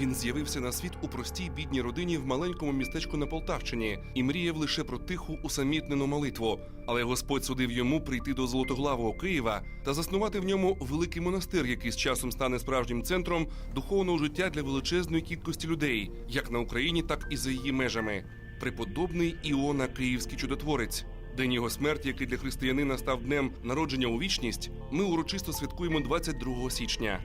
Він з'явився на світ у простій бідній родині в маленькому містечку на Полтавщині і мріяв лише про тиху усамітнену молитву. Але Господь судив йому прийти до золотоглавого Києва та заснувати в ньому великий монастир, який з часом стане справжнім центром духовного життя для величезної кількості людей, як на Україні, так і за її межами. Преподобний Іона Київський чудотворець. День його смерті, який для християнина став днем народження у вічність, ми урочисто святкуємо 22 січня.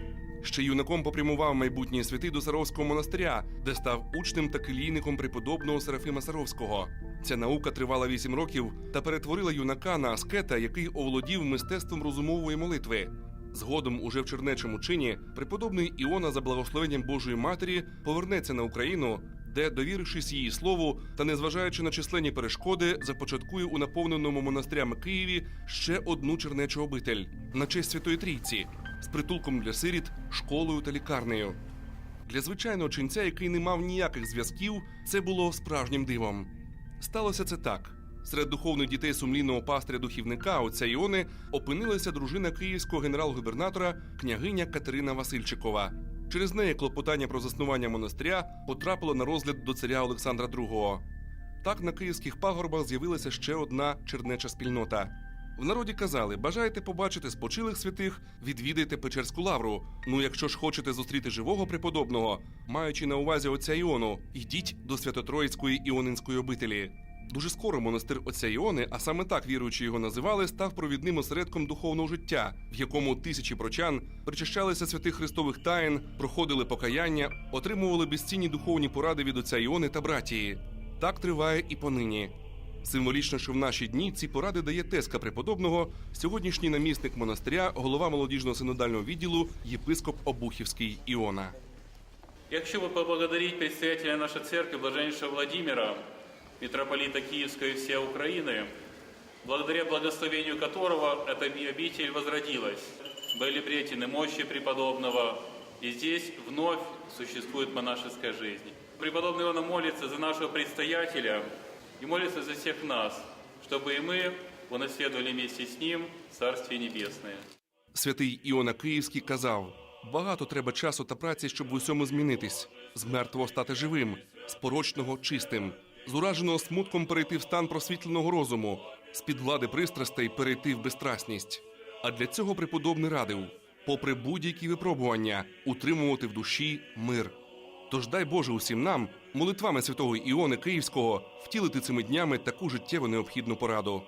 Ще юнаком попрямував майбутній святий до Саровського монастиря, де став учнем та келійником преподобного Серафима Саровського. Ця наука тривала вісім років та перетворила юнака на аскета, який оволодів мистецтвом розумової молитви. Згодом, уже в чернечому чині, преподобний Іона за благословенням Божої Матері повернеться на Україну, де, довірившись її слову та незважаючи на численні перешкоди, започаткує у наповненому монастирями Києві ще одну чернечу обитель на честь Святої Трійці з притулком для сиріт, школою та лікарнею. Для звичайного ченця, який не мав ніяких зв'язків, це було справжнім дивом. Сталося це так. Серед духовних дітей сумлінного пастиря духівника отця Іони опинилася дружина київського генерал-губернатора княгиня Катерина Васильчикова. Через неї клопотання про заснування монастиря потрапило на розгляд до царя Олександра II. Так на київських пагорбах з'явилася ще одна чернеча спільнота. В народі казали: бажаєте побачити спочилих святих, відвідайте Печерську лавру. Ну, якщо ж хочете зустріти живого преподобного, маючи на увазі отця Іону, йдіть до Свято-Троїцької іонинської обителі. Дуже скоро монастир отця Іони, а саме так віруючи його називали, став провідним осередком духовного життя, в якому тисячі прочан причащалися святих христових таїн, проходили покаяння, отримували безцінні духовні поради від отця Іони та братії. Так триває і понині. Символічно, що в наші дні ці поради дає тезка преподобного, сьогоднішній намісник монастиря, голова молодіжного синодального відділу, єпископ Обухівський Іона. Я хочу бы поблагодарить предстоятеля нашей церкви, блаженнейшего Владимира, митрополита Киевской и всей Украины, благодаря благословению которого эта обитель возродилась. Были бретины мощи преподобного, и здесь вновь существует монашеская жизнь. Преподобный Иоанна молится за нашего предстоятеля и молится за всех нас, чтобы и мы унаследовали вместе с ним Царствие Небесное. Святий Іона Київський казав: багато треба часу та праці, щоб в усьому змінитись, з мертвого стати живим, з порочного чистим, з ураженого смутком перейти в стан просвітленого розуму, з під влади пристрастей перейти в безстрасність. А для цього преподобний радив, попри будь-які випробування, утримувати в душі мир. Тож дай Боже усім нам, молитвами святого Іони Київського, втілити цими днями таку життєво необхідну пораду.